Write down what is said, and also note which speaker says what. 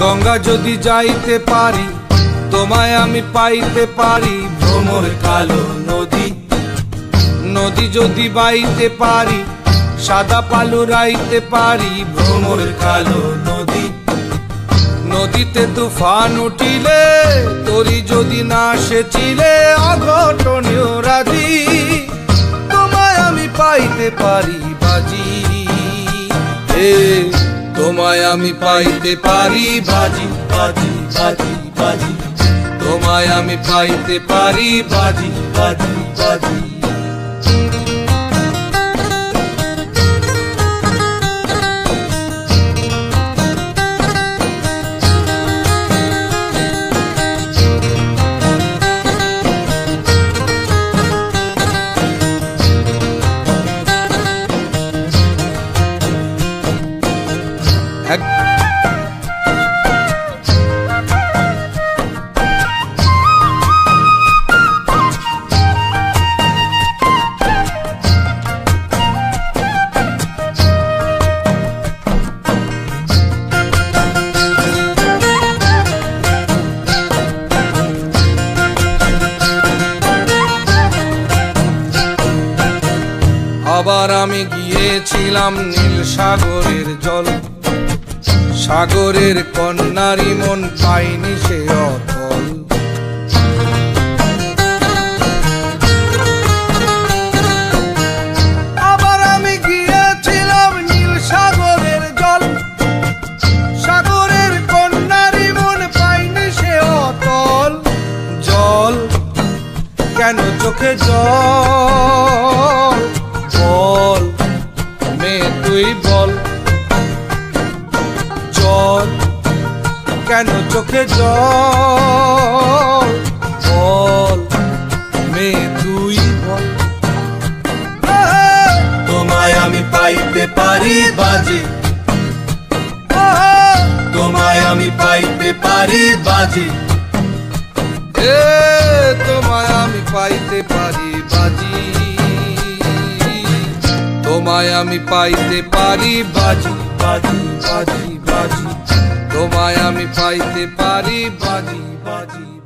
Speaker 1: গঙ্গা যদি যাইতে পারি, তোমায় আমি পাইতে পারি ভ্রমর কালো নদী। নদী যদি বাইতে পারি, সাদা পালু রাইতে পারি ভ্রমর কালো নদী। নদীতে তুফান উঠিলে, তোরি যদি না সেচিলে, অঘটনীয় রাধি তোমায় আমি পাইতে পারি বাজি। এ তোমায় আমি পাইতে পারি, বাজি বাজি বাজি বাজি। তোমায় আমি পাইতে পারি, বাজি বাজি বাজি। আবার আমি গিয়েছিলাম নীল সাগরের জল। সাগরের কন্যারি মন পাইনি সে অতল আবার আমি গিয়েছিলাম নীল সাগরের জল। সাগরের কন্যারি মন পাইনি সে অতল জল, কেন চোখে জল? বল, মেয়ে তুই বল। কেন চোখে জল? বল মেয়ে তুই বল।
Speaker 2: তোমায় আমি পাইতে পারি বাজি। তোমায় আমি পাইতে পারি বাজি।
Speaker 1: এ, তোমায় আমি পাইতে পারি বাজি। তোমায় আমি পাইতে পারি বাজি বাজি বাজি বাজি। তোমায় আমি পাইতে পারি বাজি বাজি